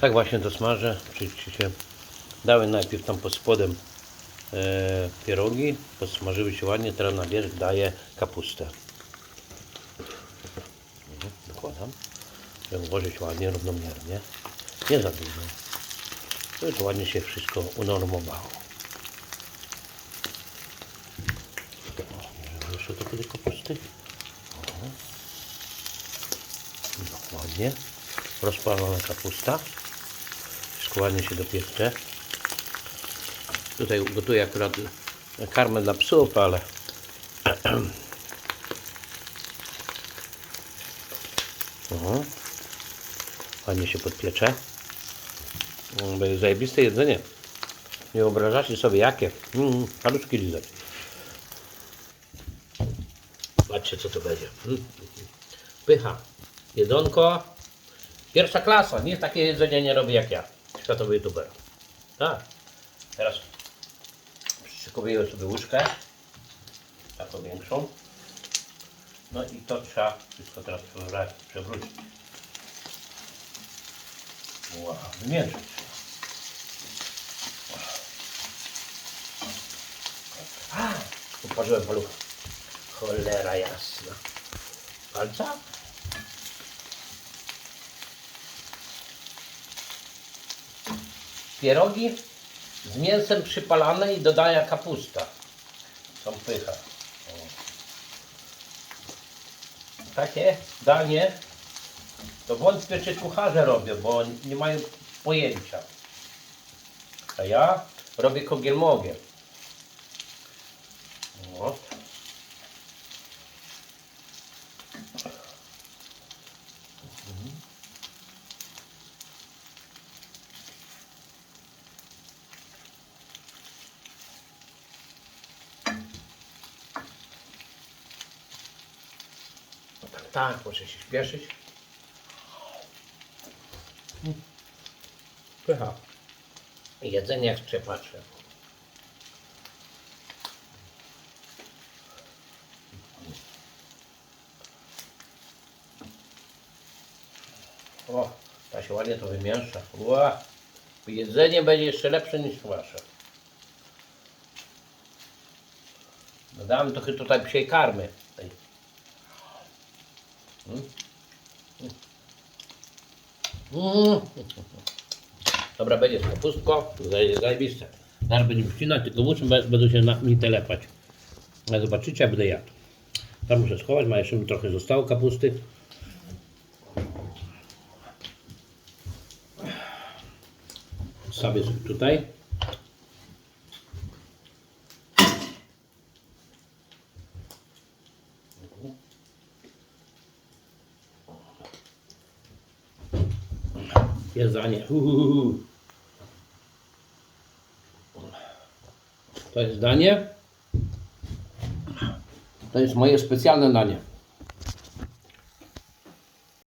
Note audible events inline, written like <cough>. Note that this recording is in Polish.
Tak właśnie to smażę. Się dałem najpierw tam pod spodem e, pierogi, podsmażyły się ładnie, teraz na wierzch daję kapustę. Mhm, Dokładam, żeby włożyć ładnie, równomiernie. Nie za dużo. Żeby to ładnie się wszystko unormowało. Jeszcze trochę kapusty. O. Rozpalona kapusta. Wszystko ładnie się dopiecze. Tutaj gotuję akurat karmę dla psów, ale o, <clears throat> ładnie się podpiecze. Mm, Będzie zajebiste jedzenie. Nie wyobrażacie sobie jakie. Mm, paluszki lizać. Patrzcie co to będzie. Mm. Pycha. Jedzonko. Pierwsza klasa. Nie takie jedzenie nie robi jak ja. Światowy youtuber. Tak. Teraz przykowuję sobie łyżkę. Taką większą. No i to trzeba wszystko teraz przewrócić. Wow, wymieszać. A, uparzyłem palucha. Cholera jasna. Palca? Pierogi z mięsem przypalane i dodaję kapusta. Są pycha. Takie danie to wątpię czy kucharze robią, bo nie mają pojęcia. A ja robię kogiel-mogiel. O. Tak, muszę się śpieszyć. Pycha. Jedzenie jak trzepacze. O, ta się ładnie to wymiesza. Ła. Jedzenie będzie jeszcze lepsze niż wasze. Dodałem trochę tutaj psiej karmy. Tej. Mm. Mm. Dobra, będzie z kapustką. Zaje- Zajebiste. Zaraz będziemy wcinać, tylko muszę, będą się na mnie telepać. Zobaczycie, jak będę jadł. Tam muszę schować, ma jeszcze mi trochę zostało kapusty. Stawię sobie tutaj. Jedzenie. Uhuhu. To jest danie. To jest moje specjalne danie.